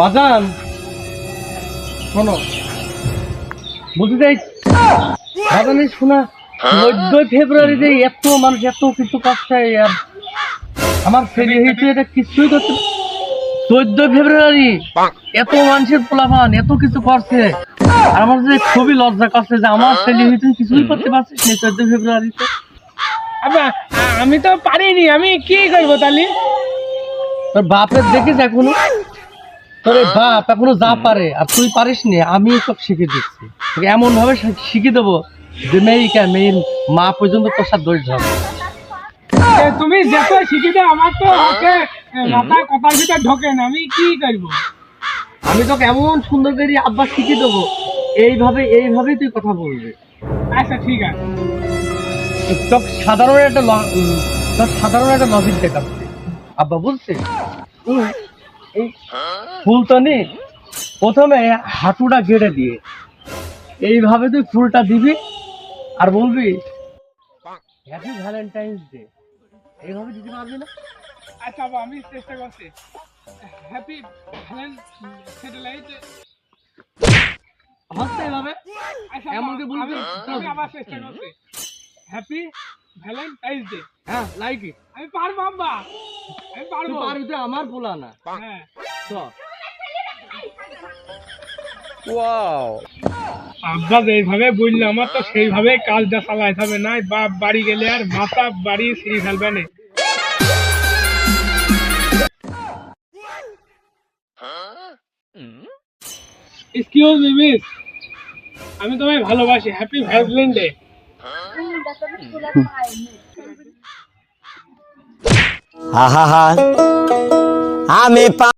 বাজান। শোনো। বলতে চাই বাজান শোনা চোদ্দই ফেব্রুয়ারিতে এত মানুষ, এত কিছু করছে আর আমার ছেলে হয়েছে এটা কিছুই করতে চোদ্দ ফেব্রুয়ারি, এত মানুষের পোলাপান, এত কিছু করছে। আমার যে খুবই লজ্জা করছে যে আমার ছেলে হয়েছে কিছুই করতে পারছিস না চোদ্দ ফেব্রুয়ারিতে। আমি তো পারিনি, আমি কি করব তাহলে? তোর বাপের দেখিস এখনও তোর বাপ এখনও যা পারে আর তুই পারিস নি আমি সব শিখে দিচ্ছি। তোকে এমন ভাবে শি- শিখিয়ে দেবো যে মেয়েকে মেয়ের মা পর্যন্ত তোর সাথে যাবে এ, তুমি যত শিখে দাও আমার তো ওকে মাথায় কথার ভিতর ঢোকে না আমি কি করব? আমি তোকে এমন সুন্দর করে আব্বা শিখিয়ে দেবো এইভাবে এইভাবেই তুই কথা বলবি। আচ্ছা ঠিক আছে। তোর সাধারণ একটা তোর সাধারণ একটা লজিক দেখাচ্ছে। আব্বা বুঝছিস? এই ফুলতনি প্রথমে হাঁটুটা গেড়ে দিয়ে। এইভাবে তুই ফুলটা দিবি আর বলবি হ্যাপি ভ্যালেন্টাইন্স ডে এইভাবে দিতে পারবি না? আচ্ছা আমি চেষ্টা করছি। হ্যাপি ভ্যালেন স্যাটেলাইট হচ্ছে এইভাবে? আচ্ছা এমনকি বলবি? আবার চেষ্টা করছি। হ্যাপি ভ্যালেন্টাইন্স ডে হ্যাঁ। লাইক ইট আমি পারব আমি তুই পারব পারবি তো আমার পোলা না। হ্যাঁ। চল। আব্বা যেইভাবে বলল আমার তো সেইভাবে কাজটা চালাইতে হবে। না বাপ বাড়ি গেলে আর মাথা বাড়ি সিঁড়ি ফেলবে না। এক্সকিউজ মি মিস আমি তোমায় ভালোবাসি। হ্যাপি ভ্যালেন্টাইন ডে আহা আমি পা